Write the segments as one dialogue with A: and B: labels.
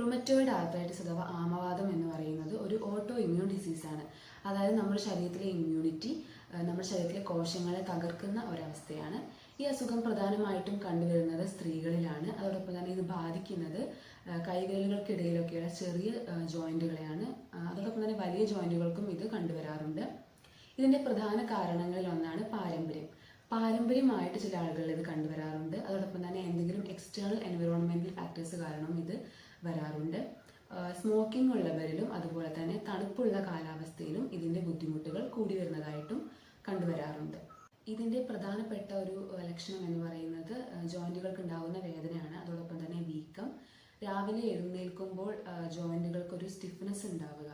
A: Rheumatoid arthritis അഥവാ ആമവാദം എന്ന് പറയുന്നത് ഒരു ഓട്ടോ ഇമ്മ്യൂൺ ഡിസീസാണ് അതായത് നമ്മുടെ ശരീരത്തിലെ ഇമ്മ്യൂണിറ്റി നമ്മുടെ ശരീരത്തിലെ കോശങ്ങളെ തകർക്കുന്ന ഒരവസ്ഥയാണ്. ഈ അസുഖം പ്രധാനമായിട്ടും കണ്ടുവരുന്നത് സ്ത്രീകളിലാണ്. അതോടൊപ്പം തന്നെ ഇത് ബാധിക്കുന്നത് കൈവിരലുകൾക്കിടയിലൊക്കെയുള്ള ചെറിയ ജോയിന്റുകളെയാണ് അതോടൊപ്പം തന്നെ വലിയ ജോയിന്റുകൾക്കും ഇത് കണ്ടുവരാറുണ്ട്. ഇതിന്റെ പ്രധാന കാരണങ്ങളിൽ ഒന്നാണ് പാരമ്പര്യം. പാരമ്പര്യമായിട്ട് ചില ആളുകളിൽ ഇത് കണ്ടുവരാറുണ്ട്. അതോടൊപ്പം തന്നെ എന്തെങ്കിലും എക്സ്റ്റേണൽ എൻവിറോൺമെന്റൽ ഫാക്ടേഴ്സ് കാരണം ഇത് വരാറുണ്ട്. സ്മോക്കിംഗ് ഉള്ളവരിലും അതുപോലെ തന്നെ തണുപ്പുള്ള കാലാവസ്ഥയിലും ഇതിന്റെ ബുദ്ധിമുട്ടുകൾ കൂടി വരുന്നതായിട്ടും കണ്ടുവരാറുണ്ട്. ഇതിന്റെ പ്രധാനപ്പെട്ട ഒരു ലക്ഷണം എന്ന് പറയുന്നത് ജോയിന്റുകൾക്ക് ഉണ്ടാകുന്ന വേദനയാണ്. അതോടൊപ്പം തന്നെ വീക്കം. രാവിലെ എഴുന്നേൽക്കുമ്പോൾ ജോയിന്റുകൾക്ക് ഒരു സ്റ്റിഫ്നെസ് ഉണ്ടാവുക.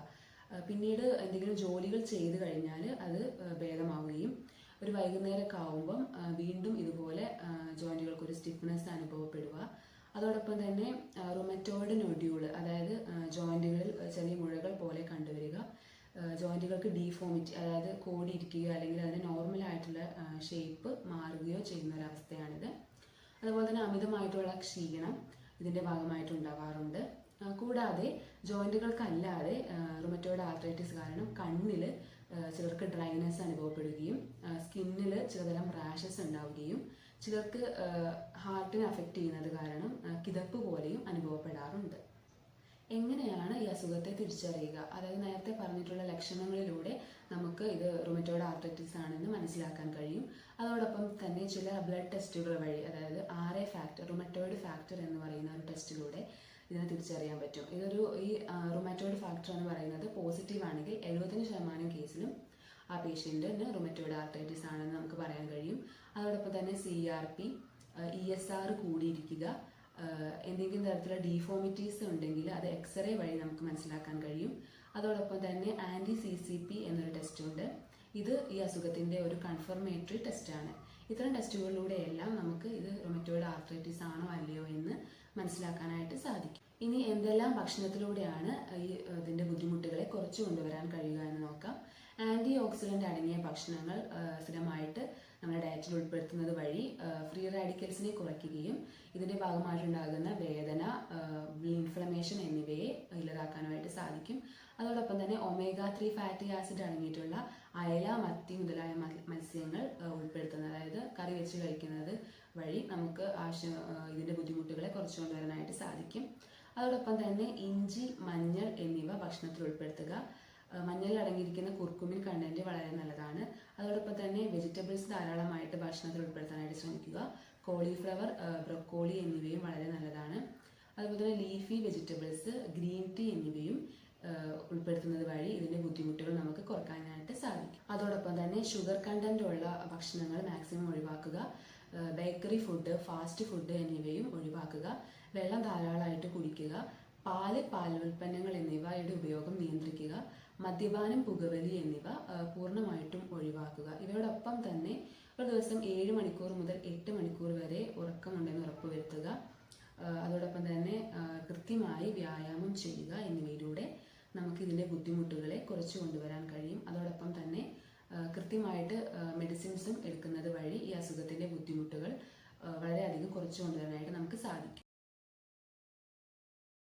A: പിന്നീട് എന്തെങ്കിലും ജോലികൾ ചെയ്തു കഴിഞ്ഞാൽ അത് ഭേദമാവുകയും ഒരു വൈകുന്നേരമൊക്കെ ആവുമ്പം വീണ്ടും ഇതുപോലെ ജോയിന്റുകൾക്ക് ഒരു സ്റ്റിഫ്നെസ് അനുഭവപ്പെടുക അതോടൊപ്പം തന്നെ റൊമറ്റോയിഡ് നൊഡ്യൂൾ അതായത് ജോയിന്റുകളിൽ ചെറിയ മുഴകൾ പോലെ കണ്ടുവരിക. ജോയിന്റുകൾക്ക് ഡീഫോമിറ്റി അതായത് കോടിയിരിക്കുകയോ അല്ലെങ്കിൽ അതിന് നോർമൽ ആയിട്ടുള്ള ഷേപ്പ് മാറുകയോ ചെയ്യുന്ന ഒരവസ്ഥയാണിത് അതുപോലെ തന്നെ അമിതമായിട്ടുള്ള ക്ഷീണം ഇതിന്റെ ഭാഗമായിട്ട് ഉണ്ടാവാറുണ്ട്. കൂടാതെ ജോയിന്റുകൾക്കല്ലാതെ റുമറ്റോയിഡ് ആർത്രൈറ്റിസ് കാരണം കണ്ണിൽ ചിലർക്ക് ഡ്രൈനെസ് അനുഭവപ്പെടുകയും സ്കിന്നിൽ ചിലതരം റാഷസ് ഉണ്ടാവുകയും ചിലർക്ക് ഹാർട്ടിനെ അഫക്റ്റ് ചെയ്യുന്നത് കാരണം കിതപ്പ് പോലെയും അനുഭവപ്പെടാറുണ്ട്. എങ്ങനെയാണ് ഈ അസുഖത്തെ തിരിച്ചറിയുക? അതായത് നേരത്തെ പറഞ്ഞിട്ടുള്ള ലക്ഷണങ്ങളിലൂടെ നമുക്ക് ഇത് റുമറ്റോയിഡ് ആർത്രൈറ്റിസ് ആണെന്ന് മനസ്സിലാക്കാൻ കഴിയും. അതോടൊപ്പം തന്നെ ചില ബ്ലഡ് ടെസ്റ്റുകൾ വഴി അതായത് R A factor rheumatoid factor എന്ന് പറയുന്ന ഒരു ടെസ്റ്റിലൂടെ ഇതിനെ തിരിച്ചറിയാൻ പറ്റും. ഇതൊരു ഈ റുമറ്റോയിഡ് ഫാക്ടർ എന്ന് പറയുന്നത് പോസിറ്റീവ് ആണെങ്കിൽ എഴുപത്തഞ്ച് ശതമാനം കേസിലും ആ പേഷ്യന്റിന് റുമറ്റോയിഡ് ആർത്രൈറ്റിസ് ആണെന്ന് നമുക്ക് പറയാൻ കഴിയും. അതോടൊപ്പം തന്നെ C R P E S R കൂടിയിരിക്കുക. എന്തെങ്കിലും തരത്തിലുള്ള ഡീഫോമിറ്റീസ് ഉണ്ടെങ്കിൽ അത് എക്സ്റേ വഴി നമുക്ക് മനസ്സിലാക്കാൻ കഴിയും. അതോടൊപ്പം തന്നെ ആന്റി സി സി പി എന്നൊരു ടെസ്റ്റ് ഉണ്ട്. ഇത് ഈ അസുഖത്തിന്റെ ഒരു കൺഫർമേറ്ററി ടെസ്റ്റാണ് ഇത്തരം ടെസ്റ്റുകളിലൂടെയെല്ലാം നമുക്ക് ഇത് റൊമറ്റോയിഡ് ആർത്രൈറ്റിസ് ആണോ അല്ലയോ എന്ന് മനസ്സിലാക്കാനായിട്ട് സാധിക്കും. ഇനി എന്തെല്ലാം ഭക്ഷണത്തിലൂടെയാണ് ഈ ഇതിന്റെ ബുദ്ധിമുട്ടുകളെ കുറച്ച് കൊണ്ടുവരാൻ കഴിയുക എന്ന് നോക്കാം. ആന്റി ഓക്സിഡന്റ് അടങ്ങിയ ഭക്ഷണങ്ങൾ സ്ഥിരമായിട്ട് നമ്മുടെ ഡയറ്റിൽ ഉൾപ്പെടുത്തുന്നത് വഴി ഫ്രീ റാഡിക്കൽസിനെ കുറയ്ക്കുകയും ഇതിന്റെ ഭാഗമായിട്ടുണ്ടാകുന്ന വേദന ഇൻഫ്ലമേഷൻ എന്നിവയെ ഇല്ലാതാക്കാനായിട്ട് സാധിക്കും. അതോടൊപ്പം തന്നെ ഒമേഗ ത്രീ ഫാറ്റി ആസിഡ് അടങ്ങിയിട്ടുള്ള അയല മത്തി മുതലായ മത്സ്യങ്ങൾ ഉൾപ്പെടുത്തുന്നത് അതായത് കറി വെച്ച് കഴിക്കുന്നത് വഴി നമുക്ക് ആവശ്യം ഇതിന്റെ ബുദ്ധിമുട്ടുകളെ കുറച്ചു കൊണ്ടുവരാനായിട്ട് സാധിക്കും. അതോടൊപ്പം തന്നെ ഇഞ്ചി മഞ്ഞൾ എന്നിവ ഭക്ഷണത്തിൽ ഉൾപ്പെടുത്തുക. മഞ്ഞളിൽ അടങ്ങിയിരിക്കുന്ന കുർക്കുമിൻ കണ്ടന്റ് വളരെ നല്ലതാണ്. അതോടൊപ്പം തന്നെ വെജിറ്റബിൾസ് ധാരാളമായിട്ട് ഭക്ഷണത്തിൽ ഉൾപ്പെടുത്താനായിട്ട് ശ്രമിക്കുക. കോളിഫ്ലവർ ബ്രൊക്കോളി എന്നിവയും വളരെ നല്ലതാണ്. അതുപോലെ തന്നെ ലീഫി വെജിറ്റബിൾസ് ഗ്രീൻ ടീ എന്നിവയും ഉൾപ്പെടുത്തുന്നത് വഴി ഇതിന്റെ ബുദ്ധിമുട്ടുകൾ നമുക്ക് കുറക്കാനായിട്ട് സാധിക്കും. അതോടൊപ്പം തന്നെ ഷുഗർ കണ്ടന്റ് ഉള്ള ഭക്ഷണങ്ങൾ മാക്സിമം ഒഴിവാക്കുക. ബേക്കറി ഫുഡ് ഫാസ്റ്റ് ഫുഡ് എന്നിവയും ഒഴിവാക്കുക. വെള്ളം ധാരാളമായിട്ട് കുടിക്കുക. പാൽ ഉപയോഗം നിയന്ത്രിക്കുക മദ്യപാനം പുകവലി എന്നിവ പൂർണമായിട്ടും ഒഴിവാക്കുക. ഇവയോടൊപ്പം തന്നെ ഒരു ദിവസം ഏഴ് മണിക്കൂർ മുതൽ എട്ട് മണിക്കൂർ വരെ ഉറക്കമുണ്ടെന്ന് ഉറപ്പുവരുത്തുക. അതോടൊപ്പം തന്നെ കൃത്യമായി വ്യായാമം ചെയ്യുക എന്നിവയിലൂടെ നമുക്ക് ഇതിന്റെ ബുദ്ധിമുട്ടുകളെ കുറച്ചു കൊണ്ടുവരാൻ കഴിയും. അതോടൊപ്പം തന്നെ കൃത്യമായിട്ട് മെഡിസിൻസും